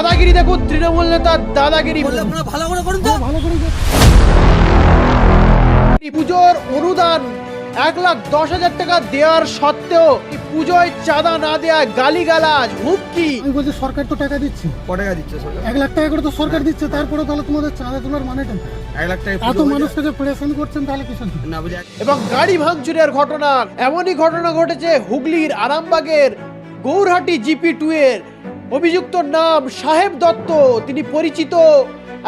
দাদাগিরি দেখুন তৃণমূল নেতা দাদাগিরি। ভালো করে করুন তো। ভালো করে পুজোর অনুদান এক লাখ দশ হাজার টাকা দেওয়ার সত্ত্বেও পুজোয় চাঁদা না দেওয়া গালিগালাজ হুমকি আমি বলছি সরকার তো টাকা দিচ্ছে। ক টাকা দিচ্ছে সরকার? এক লাখ টাকা করে তো সরকার দিচ্ছে তারপরে তাহলে তোমাদের চাঁদা তোলার মানেটা কি? এক লাখ টাকা এত মানুষকে যে প্রেশন করছেন তাহলে জন্য? না এবং গাড়ি ভাঙচুরের ঘটনা এমনই ঘটনা ঘটেছে হুগলির আরামবাগের গৌরহাটি জিপি টু এর অভিযুক্তর নাম সাহেব দত্ত। তিনি পরিচিত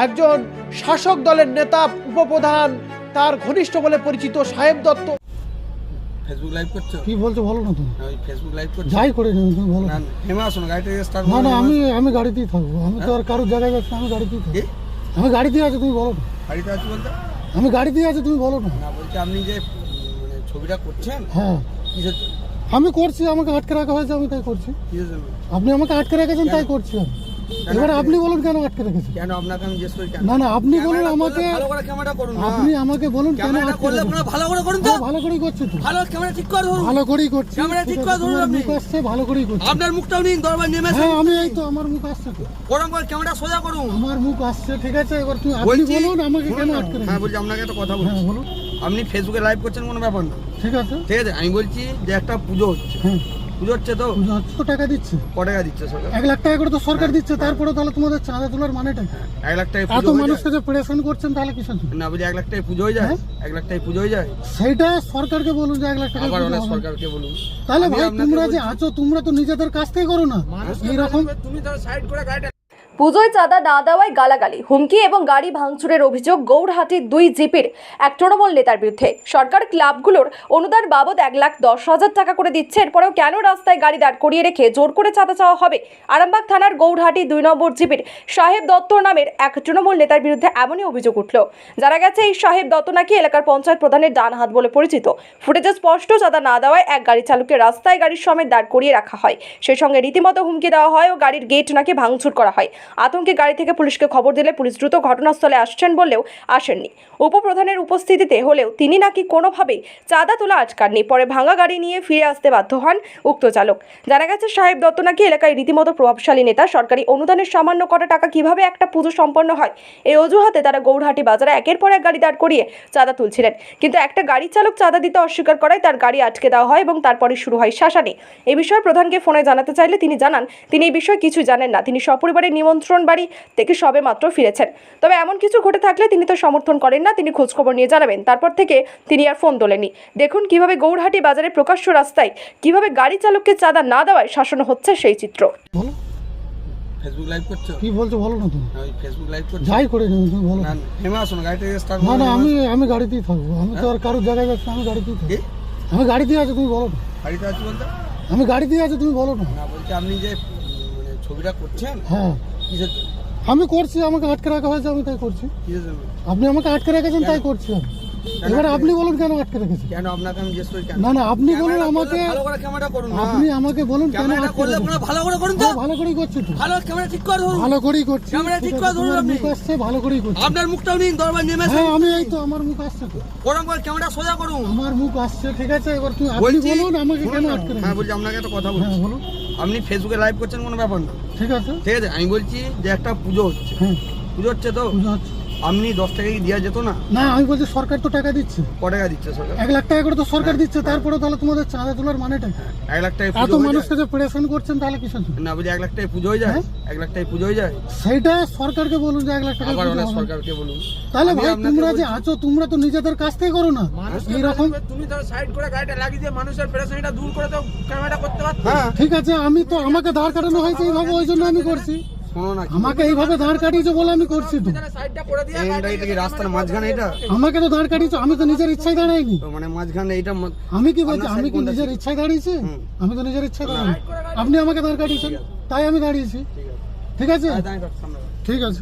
একজন শাসক দলের নেতা উপপ্রধান তার ঘনিষ্ঠ বলে পরিচিত সাহেব দত্ত। ফেসবুক লাইভ করছ? কি বলছো বলো না তুমি? ওই ফেসবুক লাইভ করছ? যাই করে নিও, তুমি বলো। না হেমে আসো না গাড়িটা স্টার্ট না না আমি আমি গাড়িতেই থাকব। আমি তো আর কারোর জায়গায় যাচ্ছি আমি গাড়িতেই থাকব। আমি গাড়িতেই আছি তুমি বলো না। গাড়িতে আছি বলতে? আমি গাড়িতেই আছি তুমি বলো না। না বলছি আপনি যে মানে ছবিটা করছেন হ্যাঁ। কিসের জন্য? আমি করছি আমাকে আটকে রাখা হয়েছে আমি তাই করছি। আপনি আমাকে আটকে রেখেছেন তাই করছি আমি। এবার আপনি বলুন কেন আটকে রেখেছেন? কেন আপনাকে আমি জিজ্ঞেস করি না না আপনি বলুন আমাকে ভালো করে ক্যামেরাটা করুন আপনি আমাকে বলুন কেন আটকে করলে রেখেছেন? আপনারা ভালো করে করুন তো। হ্যাঁ, ভালো করেই করছি তো। ভালো ক্যামেরা ঠিক করে ধরুন। ভালো করেই করছি। ক্যামেরা ঠিক করে ধরুন আপনি। আসছে ভালো করেই করছি। আপনার মুখটাও নিন দরবার নেমে হ্যাঁ আমি এই তো আমার মুখ আসছে তো। ওরম করে ক্যামেরা সোজা করুন। আমার মুখ আসছে ঠিক আছে এবার তুমি আপনি বলুন আমাকে কেন শুনুন না। আটকে হ্যাঁ বলছি আপনাকে একটা কথা হ্যাঁ বলুন। আপনি ফেসবুকে লাইভ করছেন কোনো ব্যাপার না। ঠিক আছে। ঠিক আছে? আমি বলছি যে একটা পুজো হচ্ছে। হ্যাঁ পুজো হচ্ছে তো? বুঝা যাচ্ছে তো টাকা দিচ্ছে? ক টাকা দিচ্ছে সরকার? এক লাখ টাকা করে তো সরকার দিচ্ছে তারপরে তাহলে তোমাদের চাঁদা তোলার মানেটা কি? এক লাখ টাকা এত মানুষকে যে প্রেশন করছেন তাহলে কিসের জন্য? না বুঝি এক লাখ টাকা পুজো হয়ে যায়? হ্যাঁ? এক লাখ টাকা পুজো হয়ে যায়? সেইটা সরকারকে বলুন যে এক লাখ টাকা আবার অনেক সরকারকে বলুন। তাহলে ভাই তোমরা যে আছো তোমরা তো নিজেদের কাছ থেকে করো না। এইরকম তুমি ধরো সাইড করে গাড়িটা পুজোয় চাঁদা না দেওয়ায় গালাগালি, হুমকি এবং গাড়ি ভাঙচুরের অভিযোগ গৌরহাটির দুই জিপির এক তৃণমূল নেতার বিরুদ্ধে। সরকার ক্লাবগুলোর অনুদান বাবদ এক লাখ দশ হাজার টাকা করে দিচ্ছে। এরপরেও কেন রাস্তায় গাড়ি দাঁড় করিয়ে রেখে জোর করে চাঁদা চাওয়া হবে? আরামবাগ থানার গৌরহাটি দুই নম্বর জিপির সাহেব দত্ত নামের এক তৃণমূল নেতার বিরুদ্ধে এমনই অভিযোগ উঠল। জানা গেছে, এই সাহেব দত্ত নাকি এলাকার পঞ্চায়েত প্রধানের ডান হাত বলে পরিচিত। ফুটেজে স্পষ্ট চাঁদা না দেওয়ায় এক গাড়ি চালককে রাস্তায় গাড়ির সমেত দাঁড় করিয়ে রাখা হয়। সেই সঙ্গে রীতিমতো হুমকি দেওয়া হয় ও গাড়ির গেট নাকি ভাঙচুর করা হয়। আতঙ্কে গাড়ি থেকে পুলিশকে খবর দিলে পুলিশ দ্রুত ঘটনাস্থলে আসছেন বললেও আসেননি। উপপ্রধানের উপস্থিতিতে হলেও তিনি নাকি কোনোভাবেই চাঁদা তোলা আটকাননি। পরে ভাঙা গাড়ি নিয়ে ফিরে আসতে বাধ্য হন উক্ত চালক। জানা গেছে, সাহেব দত্ত নাকি এলাকায় রীতিমতো প্রভাবশালী নেতা। সরকারি অনুদানের সামান্য কটা টাকা কীভাবে একটা পুজো সম্পন্ন হয়? এই অজুহাতে তারা গৌরহাটি বাজারে একের পর এক গাড়ি দাঁড় করিয়ে চাঁদা তুলছিলেন। কিন্তু একটা গাড়ি চালক চাঁদা দিতে অস্বীকার করায় তার গাড়ি আটকে দেওয়া হয় এবং তারপরে শুরু হয় শাসানি। এ বিষয়ে প্রধানকে ফোনে জানাতে চাইলে তিনি জানান, তিনি এই বিষয়ে কিছু জানেন না। তিনি সপরিবারে নিমন্ত্রণ বাড়ি থেকে সবে মাত্র ফিরেছেন। তবে এমন কিছু ঘটে থাকলে তিনি তো সমর্থন করেন না তিনি খোঁজখবর নিয়ে জানাবেন। তারপর থেকে তিনি আর ফোন তোলেননি। দেখুন কীভাবে গৌরহাটি বাজারে প্রকাশ্য রাস্তায় কীভাবে গাড়ি চালককে চাঁদা না দেওয়ায় শাসন হচ্ছে সেই চিত্র। বলো। ফেসবুক লাইভ করছ? কি বলছো বলো না তুমি? ওই ফেসবুক লাইভ করছ? যাই করে তুমি বলো। না হেমে আসো না গাড়িটা স্টার্ট না না আমি আমি গাড়িতেই থাকব। আমি তো আর কারোর জায়গায় যাচ্ছি আমি গাড়িতেই থাকব। আমি গাড়িতেই আছি তুমি বলো না। গাড়িতে আছি বলতে? আমি গাড়িতেই আছি তুমি বলো না। না বলছি আপনি যে মানে ছবিটা করছেন হ্যাঁ। কিসের জন্য? আমি করছি আমাকে আটকে রাখা হয়েছে আমি তাই করছি। কিসের জন্য? আপনি আমাকে আটকে রেখেছেন তাই করছি আমি। এবার আপনি বলুন কেন আটকে রেখেছেন? কেন আপনাকে আমি জিজ্ঞেস করি কেন? না না আপনি বলুন আমাকে ভালো করে ক্যামেরাটা করুন আপনি আমাকে বলুন কেন ক্যামেরাটা করলে আপনারা ভালো করে করুন তো। হ্যাঁ, ভালো করেই করছি তো। ভালো ক্যামেরা ঠিক করে ধরুন। ভালো করেই করছি। ক্যামেরা ঠিক ঠিক করে ধরুন আপনি। মুখ আসছে ভালো করেই করছি। আপনার মুখটাও নিন দরবার নেমে। হ্যাঁ আমি এই তো আমার মুখ আসছে তো। ওরম করে ক্যামেরা সোজা করুন। আমার মুখ আসছে ঠিক আছে? এবার তুমি আপনি বলুন আমাকে কেন। আটকে হ্যাঁ বলছি আপনাকে একটা কথা হ্যাঁ বলছি বলুন। আপনি ফেসবুকে লাইভ করছেন কোনো ব্যাপার না। ঠিক আছে। ঠিক আছে? আমি বলছি যে একটা পুজো হচ্ছে। পুজো হচ্ছে তো? পুজো যাচ্ছে। আপনি দশ টাকা কি দেওয়া যেত না? না আমি বলছি সরকার তো টাকা দিচ্ছে। ক টাকা দিচ্ছে সরকার? এক লাখ টাকা করে তো সরকার দিচ্ছে তারপরে তাহলে তোমাদের চাঁদা তোলার মানেটা কি? এক লাখ টাকা এত মানুষকে যে প্রেশন করছেন তাহলে কিসের জন্য? না এক লাখ টাকা পুজো হয়ে যায়? হ্যাঁ? এক লাখ টাকা পুজো হয়ে যায়? সেইটা সরকারকে বলুন যে এক লাখ টাকা আবার দিতে অনেক হবে। সরকারকে বলুন। তাহলে আমি ভাই আপনাকে তোমরা যে বলছি- আছো তোমরা তো নিজেদের কাছ থেকে করো না। এইরকম তুমি ধরো সাইড করে গাড়িটা লাগিয়ে দিয়ে মানুষের পেরেশানিটা দূর করে তো ক্যামেরাটা করতে পারতো? হ্যাঁ ঠিক আছে আমি তো আমাকে দাঁড় কাটানো হয়েছে এইভাবে ওই জন্য আমি করছি। শোনো না আমাকে এইভাবে দাঁড় কাটিয়েছে বলে আমি করছি তো। রাস্তার মাঝখানে এটা আমাকে তো দাঁড় কাটিয়েছো আমি তো নিজের ইচ্ছায় দাঁড়াইনি। তো মানে মাঝখানে এইটা আমি কি বলছি আমি side কি নিজের ইচ্ছায় দাঁড়িয়েছি? আমি তো নিজের ইচ্ছায় দাঁড়াইনি। আপনি আমাকে দাঁড় কাটিয়েছেন তাই আমি দাঁড়িয়েছি। ঠিক আছে। ঠিক আছে।